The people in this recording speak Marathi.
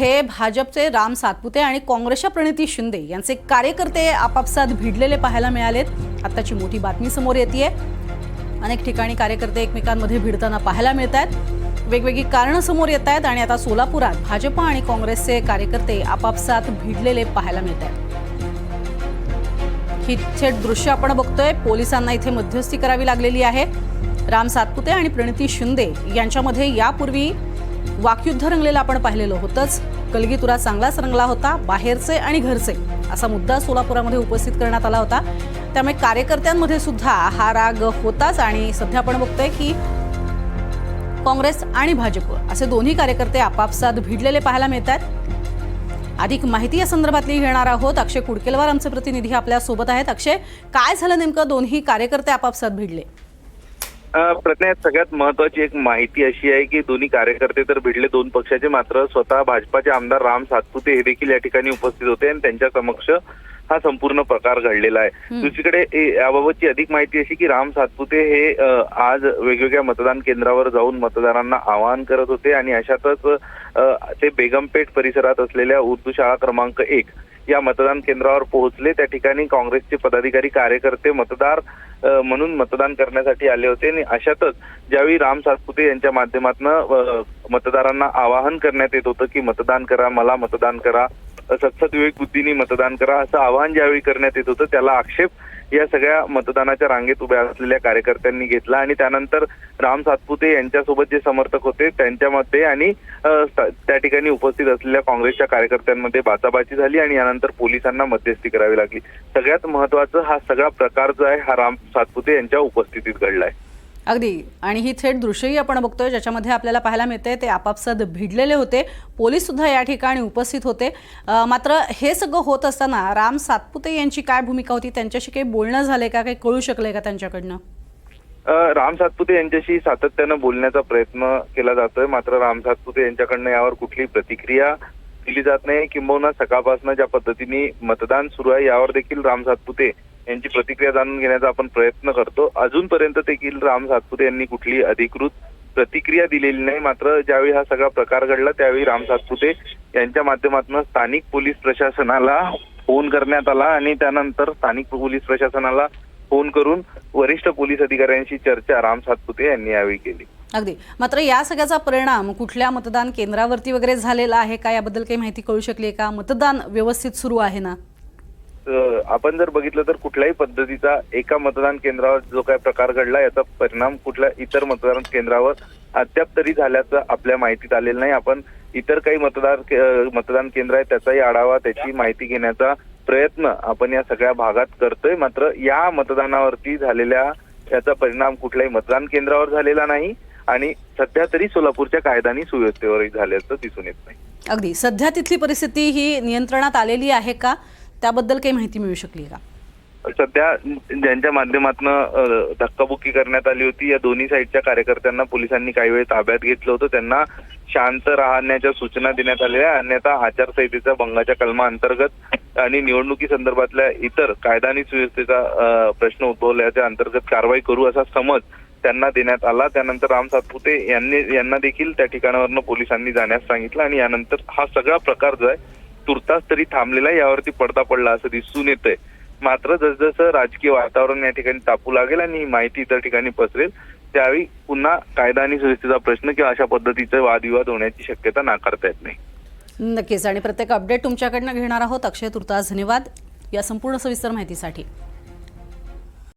हे भाजपचे राम सातपुते आणि काँग्रेसच्या प्रणिती शिंदे यांचे कार्यकर्ते आपापसात भिडलेले पाहायला मिळालेत. आत्ताची मोठी बातमी समोर येते अनेक ठिकाणी कार्यकर्ते एकमेकांमध्ये भिडताना पाहायला मिळत आहेत वेगवेगळी कारणं समोर येत आहेत आणि आता सोलापुरात भाजप आणि काँग्रेसचे कार्यकर्ते आपापसात भिडलेले पाहायला मिळत आहेत ही थेट दृश्य आपण बघतोय. पोलिसांना इथे मध्यस्थी करावी लागलेली आहे. राम सातपुते आणि प्रणिती शिंदे यांच्यामध्ये यापूर्वी वाकयुद्ध रंगलेलं आपण पाहिलेलं होतंच. कलगीतुरा चांगलाच रंगला होता बाहेरचे आणि घरचे असा मुद्दा सोलापुरामध्ये उपस्थित करण्यात आला होता. त्यामुळे कार्यकर्त्यांमध्ये सुद्धा हा राग होताच आणि सध्या आपण बघतोय की काँग्रेस आणि भाजप असे दोन्ही कार्यकर्ते आपापसात भिडलेले पाहायला मिळत आहेत अधिक माहिती या संदर्भातली घेणार आहोत. अक्षय कुडकेलवार आमचे प्रतिनिधी आपल्यासोबत आहेत. अक्षय काय झालं नेमकं? दोन्ही कार्यकर्ते आपापसात भिडले. अ, प्रज्ञा यात सगळ्यात महत्वाची एक माहिती अशी आहे की दोन्ही कार्यकर्ते तर भिडले दोन पक्षाचे मात्र स्वतः भाजपाचे आमदार राम सातपुते हे देखील या ठिकाणी उपस्थित होते आणि त्यांच्या समक्ष हा संपूर्ण प्रकार घडलेला आहे. दुसरीकडे याबाबतची अधिक माहिती अशी की राम सातपुते हे आज वेगवेगळ्या मतदान केंद्रावर जाऊन मतदारांना आवाहन करत होते आणि अशातच ते बेगमपेठ परिसरात असलेल्या उर्दू शाळा क्रमांक एक या मतदान केंद्रावर पोहोचले. त्या ठिकाणी काँग्रेसचे पदाधिकारी कार्यकर्ते मतदार म्हणून मतदान करण्यासाठी आले होते. आणि अशातच ज्यावेळी राम सातपुते यांच्या माध्यमातून मतदारांना आवाहन करण्यात येत होतं की मतदान करा मला मतदान करा. अ, विवेक बुद्धीने मतदान करा असं आवाहन ज्यावेळी करण्यात येत होतं त्याला आक्षेप या सगळ्या मतदानाच्या रांगेत उभ्या असलेल्या कार्यकर्त्यांनी घेतला. आणि त्यानंतर राम सातपुते यांच्यासोबत जे समर्थक होते त्यांच्यामध्ये आणि त्या ठिकाणी उपस्थित असलेल्या काँग्रेसच्या कार्यकर्त्यांमध्ये बाचाबाची झाली आणि यानंतर पोलिसांना मध्यस्थी करावी लागली. सगळ्यात महत्वाचं हा सगळा प्रकार जो आहे हा राम सातपुते यांच्या उपस्थितीत घडलाय अगदी. आणि ही थेट दृश्यही आपण बघतोय ज्याच्यामध्ये आपल्याला पाहायला मिळते ते आपापसात भिडलेले होते. पोलीस सुद्धा या ठिकाणी उपस्थित होते. मात्र हे सगळं होत असताना राम सातपुते यांची काय भूमिका होती? त्यांच्याशी काही बोलणं झालंय का? काही कळू शकलंय का त्यांच्याकडनं? राम सातपुते यांच्याशी सातत्यानं बोलण्याचा प्रयत्न केला जातोय. मात्र राम सातपुते यांच्याकडनं यावर कुठली प्रतिक्रिया दिली जात नाही. किंबहुना सकाळपासून ज्या पद्धतीने मतदान सुरू आहे यावर देखील राम सातपुते यांची प्रतिक्रिया जाणून घेण्याचा आपण प्रयत्न करतो. अजूनपर्यंत देखील राम सातपुते यांनी कुठली अधिकृत प्रतिक्रिया दिलेली नाही. मात्र ज्यावेळी हा सगळा प्रकार घडला त्यावेळी राम सातपुते यांच्या माध्यमातून स्थानिक पोलीस प्रशासनाला फोन करण्यात आला आणि त्यानंतर स्थानिक पोलीस प्रशासनाला फोन करून वरिष्ठ पोलीस अधिकाऱ्यांशी चर्चा राम सातपुते यांनी यावेळी केली. अगदी. मात्र या सगळ्याचा परिणाम कुठल्या मतदान केंद्रावरती वगैरे झालेला आहे का? याबद्दल काही माहिती कळू शकली का? मतदान व्यवस्थित सुरू आहे ना? आपण जर बघितलं तर कुठल्याही पद्धतीचा एका मतदान केंद्रावर जो काही प्रकार घडला याचा परिणाम कुठल्या इतर मतदान केंद्रावर अद्याप तरी झाल्याचं आपल्या माहितीत आलेलं नाही. आपण इतर काही मतदार मतदान केंद्र आहे त्याचाही आढावा त्याची माहिती घेण्याचा प्रयत्न आपण या सगळ्या भागात करतोय. मात्र या मतदानावरती झालेल्या याचा परिणाम कुठल्याही मतदान केंद्रावर झालेला नाही आणि सध्या तरी सोलापूरच्या कायदानी सुव्यवस्थेवरही झाल्याचं दिसून येत नाही. अगदी. सध्या तिथली परिस्थिती ही नियंत्रणात आलेली आहे का? त्याबद्दल काही माहिती मिळू शकली का? सध्या ज्यांच्या माध्यमातून धक्काबुक्की करण्यात आली होती या दोन्ही साईडच्या कार्यकर्त्यांना पोलिसांनी काही वेळ ताब्यात घेतलं होतं. त्यांना शांत राहण्याच्या सूचना देण्यात आलेल्या अन्यथा आचारसंहितेचा भंगाच्या कलमा अंतर्गत आणि निवडणुकी संदर्भातल्या इतर कायदा आणि सुव्यवस्थेचा प्रश्न उद्भवल्याच्या अंतर्गत कारवाई करू असा समज त्यांना देण्यात आला. त्यानंतर राम सातपुते यांनी यांना देखील त्या ठिकाणावरनं पोलिसांनी जाण्यास सांगितलं आणि यानंतर हा सगळा प्रकार जो आहे तुर्तास तरी थांबलेला यावरती पडदा पडला असं दिसून येतंय. मात्र जसजसं राजकीय वातावरण या ठिकाणी तापू लागेल आणि ही माहिती इतर ठिकाणी पसरेल त्यावेळी पुन्हा कायदा आणि सुव्यवस्थेचा प्रश्न किंवा अशा पद्धतीचे वादविवाद होण्याची शक्यता नाकारता येत नाही. नक्कीच. आणि प्रत्येक अपडेट तुमच्याकडनं घेणार आहोत. अक्षय तुर्तास धन्यवाद या संपूर्ण सविस्तर माहितीसाठी.